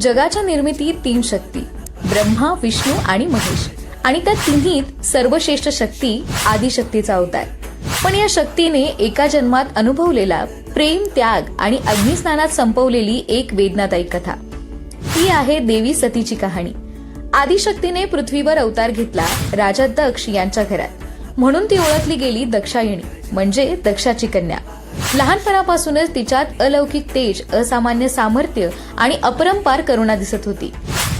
जगाच्या निर्मितीत तीन शक्ती ब्रह्मा विष्णू आणि महेश. आणि त्या तिन्हीत सर्वश्रेष्ठ शक्ती आदिशक्तीचा अवतार. पण या शक्तीने एका जन्मात अनुभवलेला प्रेम त्याग आणि अग्निस्नानात संपवलेली एक वेदनादायी कथा. ही आहे देवी सतीची कहाणी. आदिशक्तीने पृथ्वीवर अवतार घेतला राजा दक्ष यांच्या घरात. म्हणून ती ओळखली गेली दक्षायणी म्हणजे दक्षाची कन्या. लहानपणापासूनच तिच्यात अलौकिक तेज असामान्य सामर्थ्य आणि अपरंपार करुणा दिसत होती.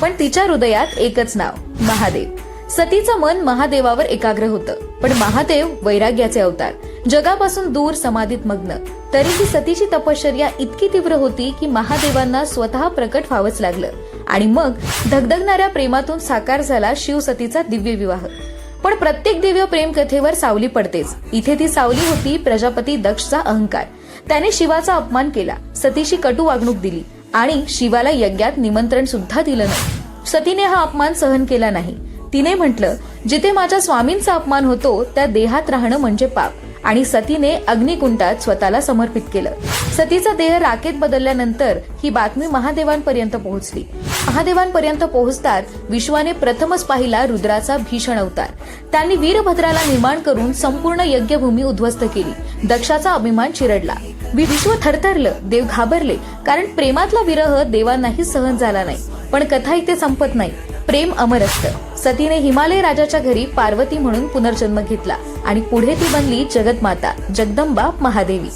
पण तिच्या हृदयात एकच नाव महादेव. सतीचं मन महादेवावर एकाग्र होतं पण महादेव वैराग्याचे अवतार. जगापासून दूर समाधीत मग्न. तरीही सतीची तपश्चर्या इतकी तीव्र होती की महादेवांना स्वतः प्रकट व्हावंच लागलं. आणि मग धगधगणाऱ्या प्रेमातून साकार झाला शिवसतीचा दिव्य विवाह पण प्रत्येक दिव्य प्रेम कथेवर सावली पडतेच. इथे ती सावली होती प्रजापती दक्षचा अहंकार. त्याने शिवाचा अपमान केला. सतीशी कटू वागणूक दिली. आणि शिवाला यज्ञात निमंत्रण सुद्धा दिलं नाही. सतीने हा अपमान सहन केला नाही. तिने म्हटलं जिथे माझ्या स्वामींचा अपमान होतो त्या देहात राहणं म्हणजे पाप. आणि सतीने अग्निकुंटात स्वतःला समर्पित केलं. सतीचा देह राखेत बदलल्यानंतर ही बातमी महादेवांपर्यंत पोहोचली. महादेवांपर्यंत पोहोचतात विश्वाने प्रथमच पाहिला रुद्राचा भीषण अवतार. त्यांनी वीरभद्राला निर्माण करून संपूर्ण यज्ञभूमी उद्ध्वस्त केली. दक्षाचा अभिमान चिरडला. विश्व थरथरलं देव घाबरले कारण प्रेमातला विरह देवांनाही सहन झाला नाही. पण कथा इथे संपत नाही. प्रेम अमर असतं सतीने हिमालय राजाच्या घरी पार्वती म्हणून पुनर्जन्म घेतला आणि पुढे ती बनली जगतमाता जगदंबा महादेवी.